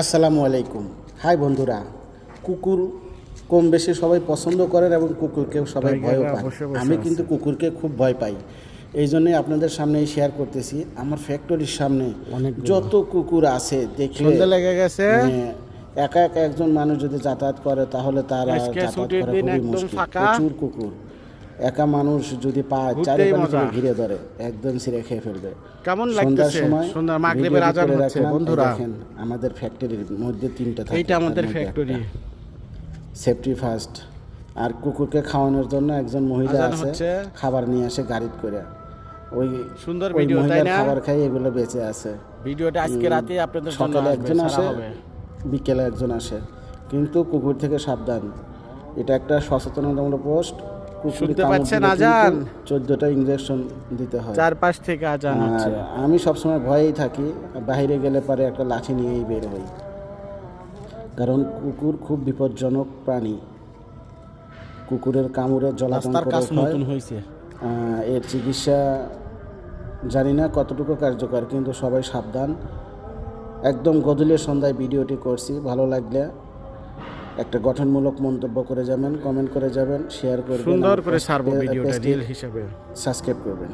আসসালামু আলাইকুম। হাই বন্ধুরা কুকুর কম বেশি সবাই পছন্দ করেন এবং কুকুরকে সবাই ভয়ও পায়। আমি কিন্তু কুকুরকে খুব ভয় পাই। এই জন্যই আপনাদের সামনে শেয়ার করতেছি। আমার ফ্যাক্টরির সামনে যত কুকুর আছে সন্ধ্যা লেগে গেছে। মানে একা একা একজন মানুষ যদি যাতায়াত করে তাহলে তার আজকে যাতায়াত করা খুবই মুশকিল। প্রচুর কুকুর। একা মানুষ যদি পায় মজা। ঘিরে ধরে একদম ছিঁড়ে খেয়ে ফেলবে। কেমন সন্ধ্যার লাগতেছে সময় সন্ধ্যার মাগরিবের আজান হচ্ছে বন্ধুরা। দেখেন আমাদের ফ্যাক্টরির মধ্যে তিনটা থাকে এইটা আমাদের ফ্যাক্টরি সেফটি ফার্স্ট আর কুকুরকে খাওয়ানোর জন্য একজন মহিলা আছে। খাবার নিয়ে আসে গাড়িতে করে। ওই সুন্দর ভিডিও তাই না? খাবার খাই এগুলো বেঁচে আছে। ভিডিওটা আজকে রাতে আপনাদের সকালে একজন আসে বিকেলে একজন আসে। কিন্তু কুকুর থেকে সাবধান। এটা একটা সচেতনতামূলক পোস্ট শুনতে পাচ্ছেন আজান? চোদ্দটা ইঞ্জেকশন দিতে হয়। চারপাশ থেকে আজান হচ্ছে আর আমি সবসময় ভয়েই থাকি বাইরে গেলে পরে একটা লাঠি নিয়েই বের হই। কারণ কুকুর খুব বিপজ্জনক প্রাণী। কুকুরের কামড়ে জলাতঙ্ক হয়েছে। এর চিকিৎসা জানি না কতটুকু কার্যকর কিন্তু সবাই সাবধান। একদম গধূলির সন্ধ্যায় ভিডিওটি করছি ভালো লাগলে একটা গঠনমূলক মন্তব্য করে যাবেন কমেন্ট করে যাবেন শেয়ার করবেন সুন্দর করে সারবো ভিডিওটা রিল হিসেবে। সাবস্ক্রাইব করবেন।